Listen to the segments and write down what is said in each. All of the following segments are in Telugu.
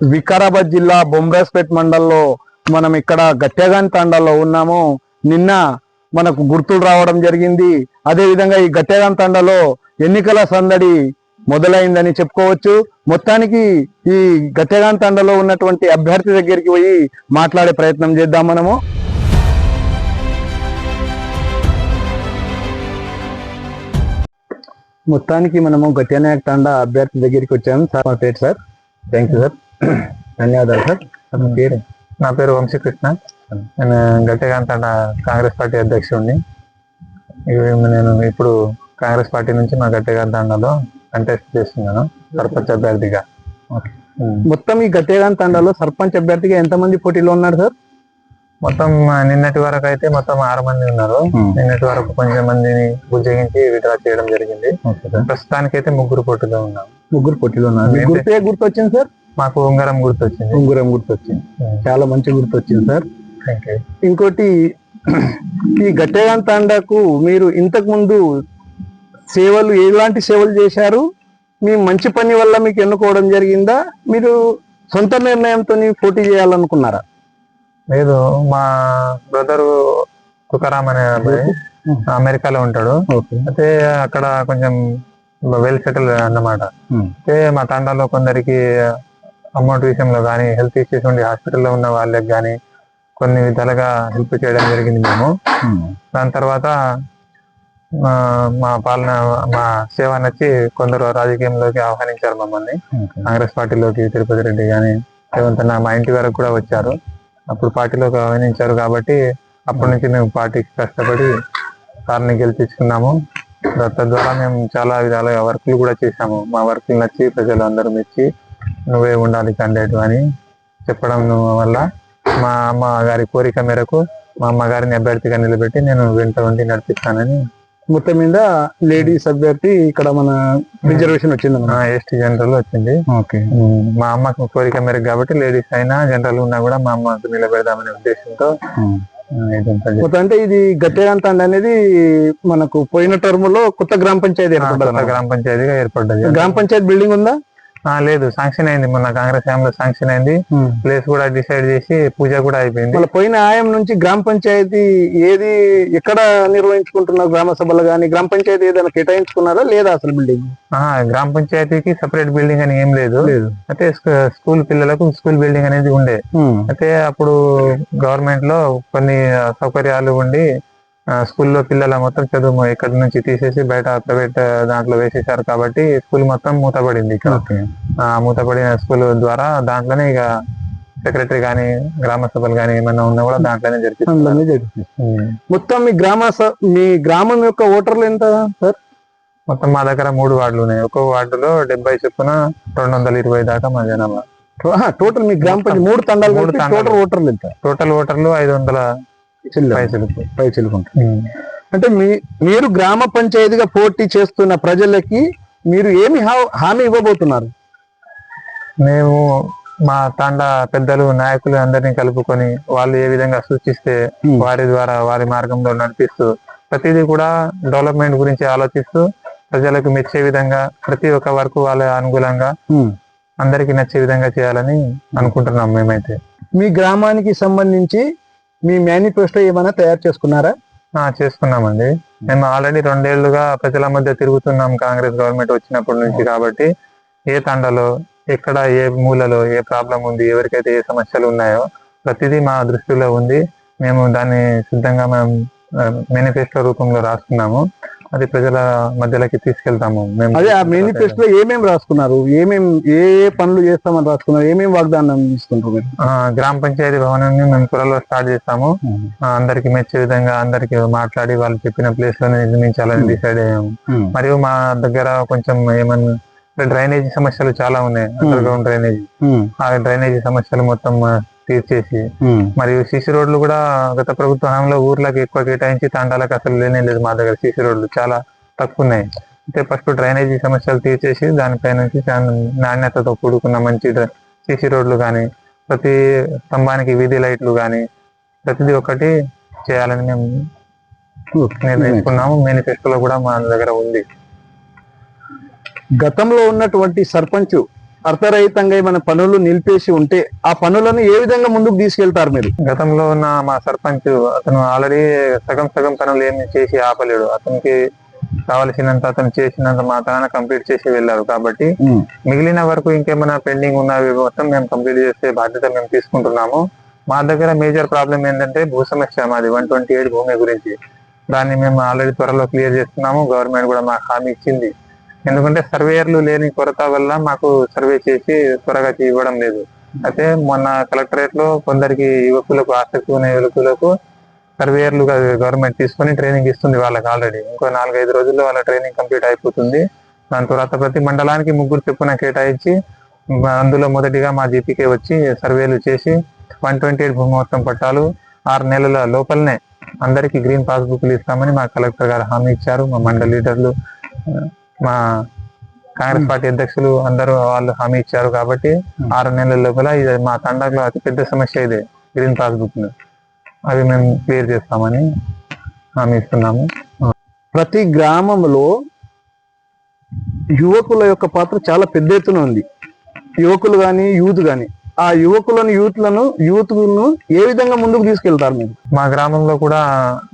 వికారాబాద్ జిల్లా బొమ్రాస్పేట్ మండల్లో మనం ఇక్కడ గట్టెగాన్ తండాలో ఉన్నాము. నిన్న మనకు గుర్తులు రావడం జరిగింది. అదే విధంగా ఈ గట్టెగాన్ తండాలో ఎన్నికల సందడి మొదలైందని చెప్పుకోవచ్చు. మొత్తానికి ఈ గట్టెగాన్ తండలో ఉన్నటువంటి అభ్యర్థి దగ్గరికి పోయి మాట్లాడే ప్రయత్నం చేద్దాం మనము. మొత్తానికి మనము గట్టెనాయక్ తండ అభ్యర్థి దగ్గరికి వచ్చాము సార్ మా పేరు సార్. Thank you sir. ధన్యవాదాలు సార్. మీ పేరు? నా పేరు వంశీకృష్ణ. నేను గట్టిగాంతండ కాంగ్రెస్ పార్టీ అధ్యక్షుడిని. నేను ఇప్పుడు కాంగ్రెస్ పార్టీ నుంచి మా గట్టిగాంతండలో కంటెస్ట్ చేస్తున్నాను సర్పంచ్ అభ్యర్థిగా. మొత్తం ఈ గట్టేగాన్ తండాలో సర్పంచ్ అభ్యర్థిగా ఎంతమంది పోటీలో ఉన్నారు సార్? మొత్తం నిన్నటి వరకు అయితే మొత్తం ఆరు మంది ఉన్నారు. నిన్నటి వరకు కొంచెం మందిని బుజ్జగించి విడ్రా చేయడం జరిగింది. ప్రస్తుతానికి అయితే ముగ్గురు పోటీలో ఉన్నాం. ముగ్గురు పోటీలో ఉన్నారు. గుర్తు వచ్చింది సార్? మాకు ఉంగరం గుర్తొచ్చింది. ఉంగురం గుర్తు వచ్చింది చాలా మంచి గుర్తు వచ్చింది సార్ ఇంకోటి ఈ గట్టేగాన్ తాండాకు మీరు ఇంతకు ముందు సేవలు ఎలాంటి సేవలు చేశారు? మీ మంచి పని వల్ల మీకు ఎన్నుకోవడం జరిగిందా? మీరు సొంత నిర్ణయంతో పోటీ చేయాలనుకున్నారా? లేదు మా బ్రదరు తుకారాం అనే అబ్బాయి అమెరికాలో ఉంటాడు. అయితే అక్కడ కొంచెం వెల్ సెటిల్ అన్నమాట. అయితే మా తండాలో కొందరికి అమౌంట్ విషయంలో కానీ హెల్త్ ఇష్యూస్ ఉండి హాస్పిటల్లో ఉన్న వాళ్ళకి కానీ కొన్ని విధాలుగా హెల్ప్ చేయడం జరిగింది మేము. దాని తర్వాత మా పాలన మా సేవ నచ్చి కొందరు రాజకీయంలోకి ఆహ్వానించారు మమ్మల్ని. కాంగ్రెస్ పార్టీలోకి తిరుపతి రెడ్డి కానీ రేవంత్ అన్న మా ఇంటి వరకు కూడా వచ్చారు. అప్పుడు పార్టీలోకి ఆహ్వానించారు కాబట్టి అప్పటి నుంచి మేము పార్టీకి కష్టపడి సార్ని గెలిపించుకున్నాము. తద్వారా మేము చాలా విధాలుగా వర్క్లు కూడా చేశాము. మా వర్క్లు నచ్చి ప్రజలు అందరూ మెచ్చి నువ్వే ఉండాలి క్యాండిడేట్ అని చెప్పడం వల్ల మా అమ్మ గారి కోరిక మేరకు మా అమ్మగారిని అభ్యర్థిగా నిలబెట్టి నేను వెంట ఉండి నడిపిస్తానని మొత్తం మీద లేడీస్ అభ్యర్థి ఇక్కడ మన రిజర్వేషన్ వచ్చింది ఎస్టీ జనరల్ వచ్చింది. ఓకే. మా అమ్మకు కోరిక మేరకు కాబట్టి లేడీస్ అయినా జనరల్ ఉన్నా కూడా మా అమ్మకు నిలబెడదామనే ఉద్దేశంతో అంటే ఇది గట్టేగంతండ అనేది మనకు పోయిన టర్మ్లో కొత్త గ్రామ పంచాయతీ ఏర్పడ్డది గ్రామ పంచాయతీగా ఏర్పడ్డది. గ్రామ పంచాయతీ బిల్డింగ్ ఉందా? లేదు శాంక్షన్ అయింది. మొన్న కాంగ్రెస్ హయాంలో శాంక్షన్ అయింది. ప్లేస్ కూడా డిసైడ్ చేసి పూజ కూడా అయిపోయింది. మళ్ళీ పోయిన ఆయం నుంచి గ్రామ పంచాయతీ ఏది ఎక్కడ నిర్వహించుకుంటున్నారు గ్రామ సభలు కానీ గ్రామ పంచాయతీ ఏదైనా కేటాయించుకున్నారా లేదా అసలు బిల్డింగ్ గ్రామ పంచాయతీకి సపరేట్ బిల్డింగ్ అని ఏం లేదు. లేదు. అయితే స్కూ- స్కూల్ పిల్లలకు స్కూల్ బిల్డింగ్ అనేది ఉండే. అయితే అప్పుడు గవర్నమెంట్లో కొన్ని సౌకర్యాలు ఉండి స్కూల్లో పిల్లల మొత్తం చదువు ఇక్కడి నుంచి తీసేసి బయట ప్రైవేట్ దాంట్లో వేసేసారు కాబట్టి స్కూల్ మొత్తం మూతపడింది ఇక్కడ. మూతపడిన స్కూల్ ద్వారా దాంట్లోనే ఇక సెక్రటరీ గానీ గ్రామ సభలు గానీ ఏమన్నా ఉన్నా కూడా దాంట్లోనే. ఉమ్. మొత్తం మీ గ్రామ మీ గ్రామం యొక్క ఓటర్లు ఎంత సార్? మొత్తం మా దగ్గర మూడు వార్డులు ఉన్నాయి. ఒక్కో వార్డులో డెబ్బై చొప్పున రెండు వందల ఇరవై దాకా మా జనాభా. టోటల్ మీ గ్రామ పంచాయతీ మూడు తండాలు. టోటల్ ఓటర్లు ఎంత? టోటల్ ఓటర్లు ఐదు వందల పై చిలుకుంటారు అంటే మీ మీరు గ్రామ పంచాయతీగా పోటీ చేస్తున్న ప్రజలకి మీరు ఏమి హామీ ఇవ్వబోతున్నారు? మేము మా తాండా పెద్దలు నాయకులు అందరినీ కలుపుకొని వాళ్ళు ఏ విధంగా సూచిస్తే. వారి ద్వారా వారి మార్గంలో నడిపిస్తూ ప్రతిదీ కూడా డెవలప్మెంట్ గురించి ఆలోచిస్తూ ప్రజలకు మెచ్చే విధంగా ప్రతి ఒక్క వరకు వాళ్ళ అనుకూలంగా అందరికీ నచ్చే విధంగా చేయాలని అనుకుంటున్నాం మేమైతే. మీ గ్రామానికి సంబంధించి మీ మేనిఫెస్టో ఏమైనా తయారు చేసుకున్నారా? చేసుకున్నామండి. మేము ఆల్రెడీ రెండేళ్ళుగా ప్రజల మధ్య తిరుగుతున్నాం కాంగ్రెస్ గవర్నమెంట్ వచ్చినప్పటి నుంచి కాబట్టి ఏ తండలో ఎక్కడ ఏ మూలలో ఏ ప్రాబ్లం ఉంది ఎవరికైతే ఏ సమస్యలు ఉన్నాయో ప్రతిదీ మా దృష్టిలో ఉంది. మేము దాన్ని సిద్ధంగా మేము మేనిఫెస్టో రూపంలో రాసుకున్నాము అది ప్రజల మధ్యలోకి తీసుకెళ్తాము. మేము అదే ఆ మేనిఫెస్టో ఏమేమి రాసుకున్నారు? ఏమేం ఏ ఏ పనులు చేస్తామని రాసుకున్నారు? ఏమేమి వాగ్దానం ఇస్తుంటారు మీరు? ఆ, గ్రామ పంచాయతీ భవనాన్ని మేము త్వరలో స్టార్ట్ చేస్తాము. అందరికి మెచ్చే విధంగా అందరికి మాట్లాడి వాళ్ళు చెప్పిన ప్లేస్లోనే నిర్మించాలని డిసైడ్ అయ్యాము. మరియు మా దగ్గర కొంచెం ఏమన్నా డ్రైనేజీ సమస్యలు చాలా ఉన్నాయి. Under ground drainage. ఆ డ్రైనేజీ సమస్యలు మొత్తం తీర్చేసి మరియు సీసీ రోడ్లు కూడా గత ప్రభుత్వ హయాంలో ఊర్లకు ఎక్కువ కేటాయించి తాండాలకు అసలు లేనే లేదు మా దగ్గర సీసీ రోడ్లు. చాలా తక్కువ ఉన్నాయి అయితే ఫస్ట్ డ్రైనేజీ సమస్యలు తీర్చేసి దానిపై నుంచి నాణ్యతతో కూడుకున్న మంచి సీసీ రోడ్లు కానీ ప్రతి స్తంభానికి వీధి లైట్లు కానీ ప్రతిదీ ఒకటి చేయాలని మేము నిర్ణయించుకున్నాము. మేనిఫెస్టోలో కూడా మా దగ్గర ఉంది. గతంలో ఉన్నటువంటి సర్పంచ్ అర్థరహితంగా ఏమైనా పనులు నిలిపేసి ఉంటే ఆ పనులను ఏ విధంగా ముందుకు తీసుకెళ్తారు మీరు? గతంలో ఉన్న మా సర్పంచ్ అతను ఆల్రెడీ సగం సగం పనులు ఏమి చేసి ఆపలేడు. అతనికి కావలసినంత అతను చేసినంత మాత్రాన కంప్లీట్ చేసి వెళ్ళారు. కాబట్టి మిగిలిన వరకు ఇంకేమైనా పెండింగ్ ఉన్నవి మొత్తం మేము కంప్లీట్ చేసే బాధ్యత మేము తీసుకుంటున్నాము. మా దగ్గర మేజర్ ప్రాబ్లం ఏంటంటే భూ సమస్య మాది వన్ ట్వంటీ ఎయిట్ భూమి గురించి. దాన్ని మేము ఆల్రెడీ త్వరలో క్లియర్ చేస్తున్నాము. గవర్నమెంట్ కూడా మాకు హామీ ఇచ్చింది. ఎందుకంటే సర్వేయర్లు లేని కొరత వల్ల మాకు సర్వే చేసి త్వరగా ఇవ్వడం లేదు. అయితే మొన్న కలెక్టరేట్లో కొందరికి యువకులకు ఆసక్తి ఉన్న యువకులకు సర్వేయర్లు గవర్నమెంట్ తీసుకొని ట్రైనింగ్ ఇస్తుంది వాళ్ళకి ఆల్రెడీ. ఇంకో నాలుగైదు రోజుల్లో వాళ్ళ ట్రైనింగ్ కంప్లీట్ అయిపోతుంది. దాని తర్వాత ప్రతి మండలానికి ముగ్గురు చెప్పున కేటాయించి అందులో మొదటిగా మా జీపీకే వచ్చి సర్వేలు చేసి వన్ ట్వంటీ ఎయిట్ భూమి మొత్తం పట్టాలు ఆరు నెలల లోపలనే అందరికీ గ్రీన్ పాస్బుక్లు ఇస్తామని మా కలెక్టర్ గారు హామీ ఇచ్చారు. మా మండల లీడర్లు మా కాంగ్రెస్ పార్టీ అధ్యక్షులు అందరూ వాళ్ళు హామీ ఇచ్చారు కాబట్టి ఆరు నెలల లోపల ఇది మా తండాలో అతి పెద్ద సమస్య ఇదే గ్రీన్ పాస్బుక్ అవి మేము క్లియర్ చేస్తామని హామీ ఇస్తున్నాము. ప్రతి గ్రామంలో యువకుల యొక్క పాత్ర చాలా పెద్ద ఎత్తున ఉంది. యువకులు కానీ యూత్ కానీ ఆ యువకులను యూత్లను యూత్ను ఏ విధంగా ముందుకు తీసుకెళ్తారు మీరు? మా గ్రామంలో కూడా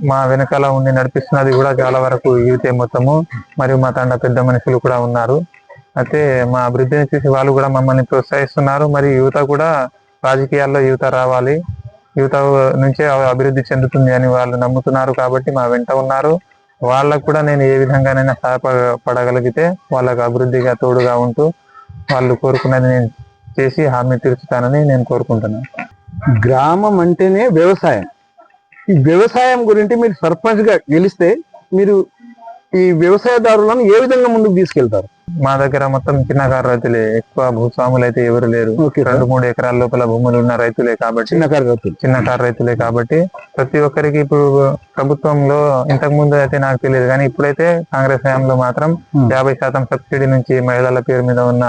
మా వెనకాల ఉండి నడిపిస్తున్నది కూడా చాలా వరకు యూతే మొత్తము. మరియు మా తండ పెద్ద మనుషులు కూడా ఉన్నారు. అయితే మా అభివృద్ధిని చూసి వాళ్ళు కూడా మమ్మల్ని ప్రోత్సహిస్తున్నారు. మరియు యువత కూడా రాజకీయాల్లో యువత రావాలి. యువత నుంచే అభివృద్ధి చెందుతుంది అని వాళ్ళు నమ్ముతున్నారు కాబట్టి మా వెంట ఉన్నారు. వాళ్ళకు కూడా నేను ఏ విధంగానైనా సహాయపడగలిగితే వాళ్ళకు అభివృద్ధిగా తోడుగా ఉంటూ వాళ్ళు కోరుకున్నది నేను చేసి హామీ తీర్చుతానని నేను కోరుకుంటున్నాను. గ్రామం అంటేనే వ్యవసాయం. ఈ వ్యవసాయం గురించి మీరు సర్పంచ్గా గెలిస్తే మీరు ఈ వ్యవసాయదారులను ఏ విధంగా ముందుకు తీసుకెళ్తారు? మా దగ్గర మొత్తం చిన్నకారు రైతులే. ఎక్కువ భూస్వాములు అయితే ఎవరు లేరు. రెండు మూడు ఎకరాల లోపల భూములు ఉన్న రైతులే కాబట్టి చిన్న కార్యకర్తలు చిన్నకారు రైతులే కాబట్టి ప్రతి ఒక్కరికి ఇప్పుడు ప్రభుత్వంలో ఇంతకు ముందు అయితే నాకు తెలియదు. కానీ ఇప్పుడైతే కాంగ్రెస్ హయాంలో మాత్రం. యాభై శాతం సబ్సిడీ నుంచి మహిళల పేరు మీద ఉన్న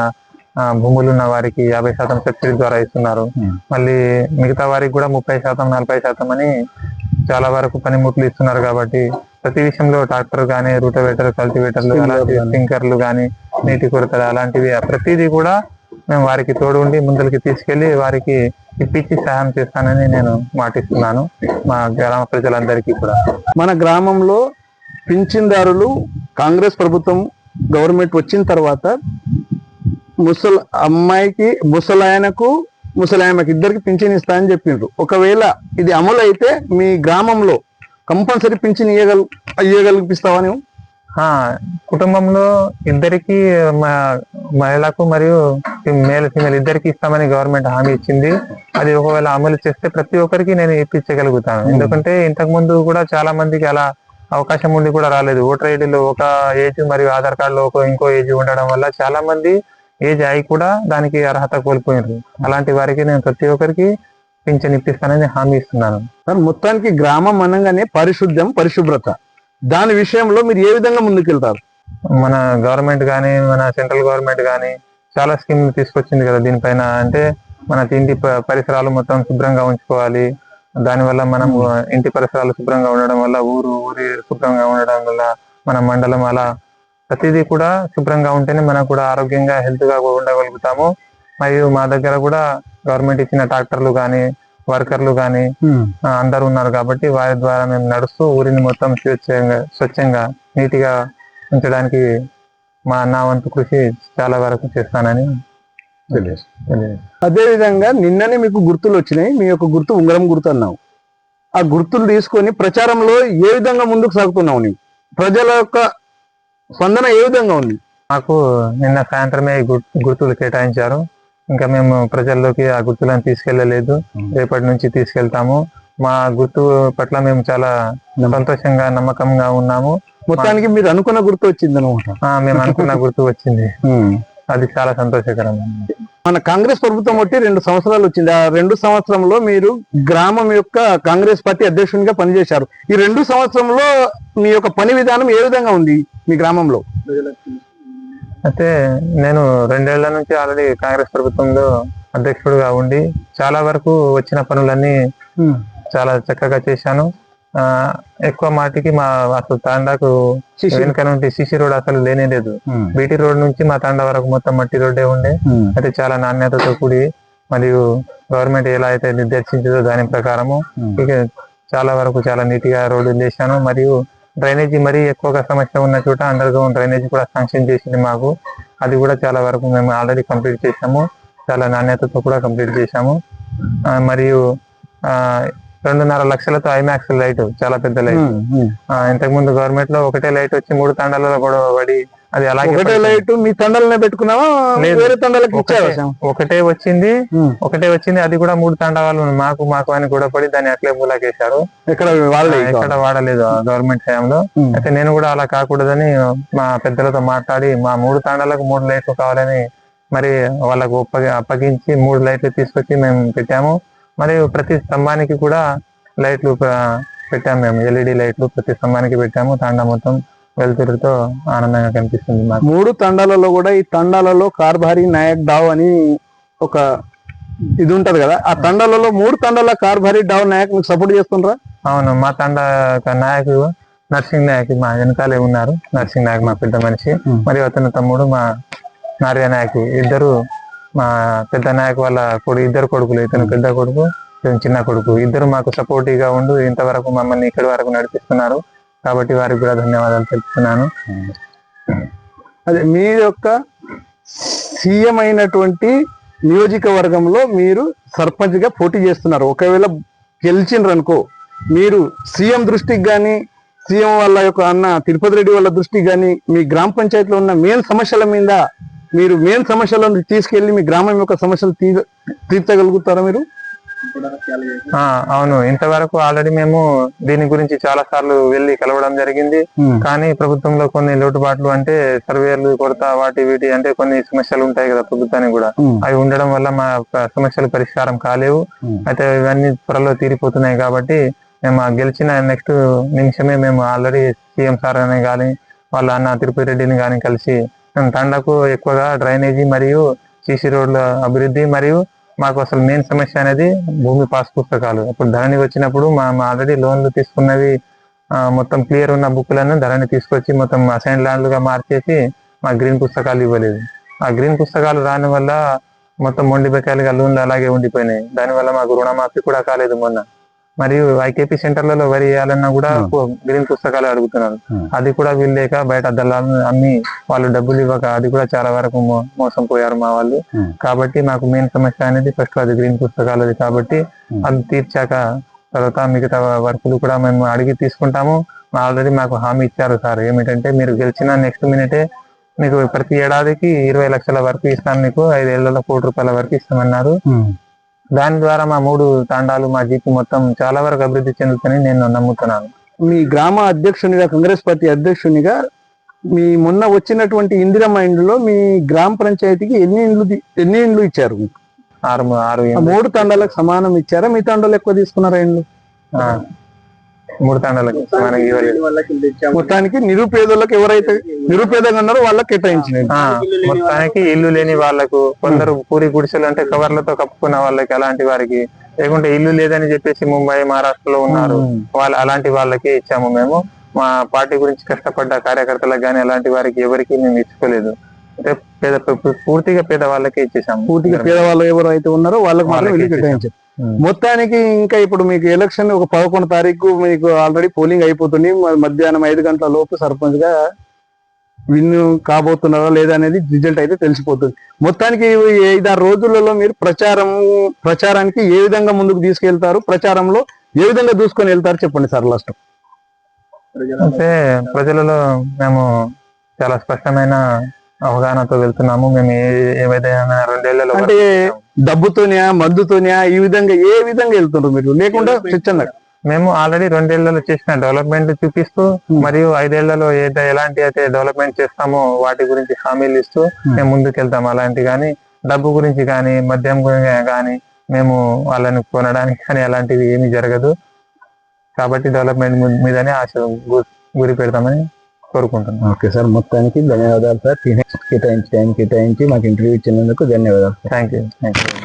భూములు ఉన్న వారికి యాభై శాతం సబ్సిడీ ద్వారా ఇస్తున్నారు. మళ్ళీ మిగతా వారికి కూడా ముప్పై శాతం నలభై శాతం అని చాలా వరకు పనిముట్లు ఇస్తున్నారు కాబట్టి ప్రతి విషయంలో ట్రాక్టర్ గానీ రూటవేటర్ కల్టివేటర్లు అలాంటి గానీ. స్ప్రింకర్లు గానీ నీటి కొరతలు అలాంటివి ప్రతిదీ కూడా మేము వారికి తోడు ఉండి ముందరికి తీసుకెళ్ళి వారికి ఇప్పించి సహాయం చేస్తానని నేను మాటిస్తున్నాను మా గ్రామ ప్రజలందరికీ కూడా మన గ్రామంలో పింఛన్దారులు కాంగ్రెస్ ప్రభుత్వం గవర్నమెంట్ వచ్చిన తర్వాత ముసల అమ్మాయికి ముసలాయనకు ముసలాయనకు ఇద్దరికి పింఛన్ ఇస్తా అని చెప్పిండ్రు ఒకవేళ ఇది అమలు అయితే మీ గ్రామంలో కంపల్సరీ పింఛన్ ఇయ్యగల ఇయ్యగలిపిస్తావని ఆ కుటుంబంలో ఇద్దరికి మ- మహిళకు మరియు మేల్ ఫీమేల్ ఇద్దరికి ఇస్తామని గవర్నమెంట్ హామీ ఇచ్చింది. అది ఒకవేళ అమలు చేస్తే ప్రతి ఒక్కరికి నేను ఇప్పించగలుగుతాను. ఎందుకంటే ఇంతకు ముందు కూడా చాలా మందికి అలా అవకాశం ఉండి కూడా రాలేదు. ఓటర్ ఐడిలో ఒక ఏజ్ మరియు ఆధార్ కార్డులో ఒక ఇంకో ఏజ్ ఉండడం వల్ల చాలా మంది ఏజ్ అయి కూడా దానికి అర్హత కోల్పోయినారు. అలాంటి వారికి నేను ప్రతి ఒక్కరికి పింఛన్ ఇప్పిస్తానని హామీ ఇస్తున్నాను. సార్ మొత్తానికి గ్రామం అనగానే పరిశుద్ధం పరిశుభ్రత. దాని విషయంలో మీరు ఏ విధంగా ముందుకెళ్తారు? మన గవర్నమెంట్ కానీ మన సెంట్రల్ గవర్నమెంట్ కానీ చాలా స్కీమ్ తీసుకొచ్చింది కదా దీనిపైన. అంటే మన ఇంటి పరిసరాలు మొత్తం శుభ్రంగా ఉంచుకోవాలి. దానివల్ల మనం ఇంటి పరిసరాలు శుభ్రంగా ఉండడం వల్ల ఊరు ఊరి శుభ్రంగా ఉండడం వల్ల మన మండలం అలా ప్రతిదీ కూడా శుభ్రంగా ఉంటేనే మనం కూడా ఆరోగ్యంగా హెల్త్గా ఉండగలుగుతాము. మరియు మా దగ్గర కూడా గవర్నమెంట్ ఇచ్చిన ట్రాక్టర్లు కానీ వర్కర్లు కానీ అందరూ ఉన్నారు కాబట్టి వారి ద్వారా మేము నడుస్తూ ఊరిని మొత్తం స్వచ్ఛంగా స్వచ్ఛంగా నీటిగా ఉంచడానికి మా నా వంతు కృషి చాలా వరకు చేస్తానని అదే విధంగా నిన్ననే మీకు గుర్తులు వచ్చినాయి. మీ యొక్క గుర్తు ఉంగరం గుర్తు అన్నావు. ఆ గుర్తులు తీసుకొని ప్రచారంలో ఏ విధంగా ముందుకు సాగుతున్నావు నీవు? ప్రజల యొక్క స్పందన ఏ విధంగా ఉంది? మాకు నిన్న సాయంత్రమే గుర్తులు కేటాయించారు. ఇంకా మేము ప్రజల్లోకి ఆ గుర్తులను తీసుకెళ్ళలేదు రేపటి నుంచి తీసుకెళ్తాము. మా గుర్తు పట్ల మేము చాలా సంతోషంగా నమ్మకంగా ఉన్నాము. మొత్తానికి మీరు అనుకున్న గుర్తు వచ్చింది అనమాట మేము అనుకున్న గుర్తు వచ్చింది. అది చాలా సంతోషకరం మన కాంగ్రెస్ ప్రభుత్వం వచ్చి రెండు సంవత్సరాలు వచ్చింది. ఆ రెండు సంవత్సరంలో మీరు గ్రామం యొక్క కాంగ్రెస్ పార్టీ అధ్యక్షునిగా పనిచేశారు. ఈ రెండు సంవత్సరంలో మీ యొక్క పని విధానం ఏ విధంగా ఉంది మీ గ్రామంలో? అయితే నేను రెండేళ్ళ నుంచి ఆల్రెడీ కాంగ్రెస్ ప్రభుత్వంలో అధ్యక్షుడిగా ఉండి చాలా వరకు వచ్చిన పనులన్నీ చాలా చక్కగా చేశాను. ఎక్కువ మాటికి మా అసలు తాండాకు. వెనుక నుండి సిసి రోడ్ అసలు లేనే లేదు. బీటీ రోడ్ నుంచి మా తాండా వరకు మొత్తం మట్టి రోడ్డే ఉండే. అయితే చాలా నాణ్యతతో కూడి మరియు గవర్నమెంట్ ఎలా అయితే నిర్దేశించిందో దాని ప్రకారము ఇక చాలా వరకు చాలా నీట్గా రోడ్డు చేశాను. మరియు డ్రైనేజీ మరీ ఎక్కువగా సమస్య ఉన్న చోట అండర్ గ్రౌండ్ డ్రైనేజీ కూడా శాంక్షన్ చేసింది మాకు. అది కూడా చాలా వరకు మేము ఆల్రెడీ కంప్లీట్ చేశాము. చాలా నాణ్యతతో కూడా కంప్లీట్ చేశాము. మరియు ఆ రెండున్నర లక్షలతో ఐమాక్స్ లైట్ చాలా పెద్ద లైట్. ఇంతకు ముందు గవర్నమెంట్లో ఒకటే లైట్ వచ్చి మూడు తండాలలో గొడవ పడి అది అలాగే ఒకటే. లైట్ మీ తండలనే పెట్టుకున్నావా? లేదు. వేరే తండలకి ఒకటే వచ్చింది. ఒకటే వచ్చింది. అది కూడా మూడు తండా వాళ్ళు మాకు మాకు అని కూడా పడి దాన్ని అట్లే మూలకేశారు. ఇక్కడ వాడలేదు గవర్నమెంట్ హయాంలో. అయితే నేను కూడా అలా కాకూడదని మా పెద్దలతో మాట్లాడి మా మూడు తాండాలకు మూడు లైట్లు కావాలని మరి వాళ్ళకు అప్పగించి మూడు లైట్లు తీసుకొచ్చి మేము పెట్టాము. మరియు ప్రతి స్తంభానికి కూడా లైట్లు పెట్టాము మేము. ఎల్ఈడి లైట్లు ప్రతి స్తంభానికి పెట్టాము. తాండా మొత్తం వెలుతురుతో ఆనందంగా కనిపిస్తుంది మాకు. మూడు తండాలలో కూడా ఈ తండాలలో కార్భారీ నాయక్ డావ్ అని ఒక ఇది ఉంటది కదా. ఆ తండాలలో మూడు తండాల కార్భారీ డావ్ నాయక్ మీకు సపోర్ట్ చేస్తుండ్రా? అవును మా తండా నాయకుడు నర్సింగ్ నాయక్ మా వెనకాలే ఉన్నారు. నర్సింగ్ నాయక్ మా పెద్ద మనిషి. మరియు అతని తమ్ముడు మా నార్య నాయక్. ఇద్దరు మా పెద్ద నాయక్ వాళ్ళ కొడుకు ఇద్దరు కొడుకులు ఇతను పెద్ద కొడుకు చిన్న కొడుకు. ఇద్దరు మాకు సపోర్టివ్గా ఉండి ఇంతవరకు మమ్మల్ని ఇక్కడి వరకు నడిపిస్తున్నారు. కాబట్టి వారికి కూడా ధన్యవాదాలు తెలుపుతున్నాను. అదే మీ యొక్క సీఎం అయినటువంటి నియోజకవర్గంలో మీరు సర్పంచ్గా పోటీ చేస్తున్నారు. ఒకవేళ గెలిచిండ్రు అనుకో మీరు సీఎం దృష్టికి కానీ సీఎం వాళ్ళ యొక్క అన్న తిరుపతి రెడ్డి వాళ్ళ దృష్టికి కానీ మీ గ్రామ పంచాయతీలో ఉన్న మెయిన్ సమస్యల మీద మీరు మెయిన్ సమస్యలను తీసుకెళ్ళి మీ గ్రామం యొక్క సమస్యలు తీర్చగలుగుతారా మీరు? ఆ, అవును. ఇంతవరకు ఆల్రెడీ మేము దీని గురించి చాలా సార్లు వెళ్ళి కలవడం జరిగింది. కానీ ప్రభుత్వంలో కొన్ని లోటుపాట్లు అంటే సర్వేలు కొరత వాటి వీటి అంటే కొన్ని సమస్యలు ఉంటాయి కదా ప్రభుత్వానికి కూడా. అవి ఉండడం వల్ల మా సమస్యలు పరిష్కారం కాలేవు. అయితే ఇవన్నీ త్వరలో తీరిపోతున్నాయి కాబట్టి మేము గెలిచిన నెక్స్ట్ నిమిషమే మేము ఆల్రెడీ సీఎం సార్ అని కానీ వాళ్ళ అన్న తిరుపతి రెడ్డిని కానీ కలిసి తండకు ఎక్కువగా డ్రైనేజీ మరియు సీసీ రోడ్ల అభివృద్ధి మరియు మాకు అసలు మెయిన్ సమస్య అనేది భూమి పాస్ పుస్తకాలు. అప్పుడు ధరణి వచ్చినప్పుడు మా ఆల్రెడీ లోన్లు తీసుకున్నవి మొత్తం క్లియర్ ఉన్న బుక్లను ధరణి తీసుకొచ్చి మొత్తం అసైన్ ల్యాండ్లుగా మార్చేసి మా గ్రీన్ పుస్తకాలు ఇవ్వలేదు. ఆ గ్రీన్ పుస్తకాలు రాని వల్ల మొత్తం మొండి బకాయిలుగా లోన్లు అలాగే ఉండిపోయినాయి. దానివల్ల మాకు రుణమాఫీ కూడా కాలేదు మొన్న. మరియు ఐకేపీ సెంటర్లలో వరి వేయాలన్నా కూడా Hmm. గ్రీన్ పుస్తకాలు అడుగుతున్నారు Hmm. అది కూడా వీల్లేక బయట దళాలను అమ్మి వాళ్ళు డబ్బులు ఇవ్వక అది కూడా చాలా వరకు మోసం పోయారు మా వాళ్ళు Hmm. కాబట్టి మాకు మెయిన్ సమస్య అనేది ఫస్ట్ అది గ్రీన్ పుస్తకాలు అది కాబట్టి. అది తీర్చాక తర్వాత మిగతా వర్కులు కూడా మేము అడిగి తీసుకుంటాము ఆల్రెడీ మాకు హామీ ఇచ్చారు సార్ ఏమిటంటే మీరు గెలిచిన నెక్స్ట్ మినిటే మీకు ప్రతి ఏడాదికి ఇరవై లక్షల వరకు ఇస్తాను మీకు ఐదేళ్ళలో కోటి రూపాయల వరకు ఇస్తామన్నారు దాని ద్వారా మా మూడు తాండాలు మా జీపీ మొత్తం చాలా వరకు అభివృద్ధి చెందుతుందని నేను నమ్ముతున్నాను. మీ గ్రామ అధ్యక్షునిగా కాంగ్రెస్ పార్టీ అధ్యక్షునిగా మీ మొన్న వచ్చినటువంటి ఇందిరమ్మ ఇండ్లో మీ గ్రామ పంచాయతీకి ఎన్ని ఇండ్లు ఎన్ని ఇండ్లు ఇచ్చారు? ఆరు ఆరు మూడు తండాలకు సమానం ఇచ్చారా? మీ తండాలు ఎక్కువ తీసుకున్నారా ఇండ్లు? మూడు తాండాలకు మనకి ఇవ్వలేదు. మొత్తానికి నిరుపేదలకు ఎవరైతే నిరుపేదగా ఉన్నారో వాళ్ళకి కేటాయించినది ఆ, మొత్తానికి ఇల్లు లేని వాళ్ళకు కొందరు పూరి గుడిసెలు అంటే కవర్లతో కప్పుకున్న వాళ్ళకి అలాంటి వారికి లేకుంటే ఇల్లు లేదని చెప్పేసి ముంబై మహారాష్ట్రలో ఉన్నారు. వాళ్ళ అలాంటి వాళ్ళకి ఇచ్చాము మేము. మా పార్టీ గురించి కష్టపడ్డ కార్యకర్తలకు కానీ అలాంటి వారికి ఎవరికి మేము ఇచ్చుకోలేదు. అంటే పేద పూర్తిగా పేద వాళ్ళకే ఇచ్చేసాము. పూర్తిగా పేదవాళ్ళు ఎవరు అయితే ఉన్నారో వాళ్ళకి మాత్రం మొత్తానికి ఇంకా ఇప్పుడు మీకు ఎలక్షన్ ఒక పదకొండు తారీఖు మీకు ఆల్రెడీ పోలింగ్ అయిపోతుంది. మధ్యాహ్నం ఐదు గంటల లోపు సర్పంచ్గా విన్ కాబోతున్నారా లేదా అనేది రిజల్ట్ అయితే తెలిసిపోతుంది. మొత్తానికి ఐదారు రోజులలో మీరు ప్రచారం ప్రచారానికి ఏ విధంగా ముందుకు తీసుకెళ్తారు? ప్రచారంలో ఏ విధంగా దూసుకొని వెళ్తారు? చెప్పండి సార్ లాస్ట్ అంటే ప్రజలలో మేము చాలా స్పష్టమైన అవగాహనతో వెళ్తున్నాము. మేము ఏ- ఏవైతే రెండేళ్ళలో అంటే డబ్బుతోనే మందుతోనే ఈ విధంగా ఏ విధంగా వెళ్తుండ్రు మీరు? లేకుండా స్వచ్ఛంగా మేము ఆల్రెడీ రెండేళ్ళలో చేసిన డెవలప్మెంట్ చూపిస్తూ మరియు ఐదేళ్ళలో ఏదైతే ఎలాంటి అయితే డెవలప్మెంట్ చేస్తామో వాటి గురించి హామీలు ఇస్తూ మేము. ముందుకు వెళ్తాం అలాంటి కానీ డబ్బు గురించి కానీ మద్యం గురించి కానీ మేము వాళ్ళని కొనడానికి కానీ అలాంటివి ఏమీ జరగదు. కాబట్టి డెవలప్మెంట్ మీదనే ఆశ గురి పెడతామని కోరుకుంటున్నాం ఓకే సార్ మొత్తానికి ధన్యవాదాలు సార్. కేటాయించి టైం కేటాయించి మాకు ఇంటర్వ్యూ ఇచ్చినందుకు ధన్యవాదాలు థ్యాంక్ యూ థ్యాంక్ యూ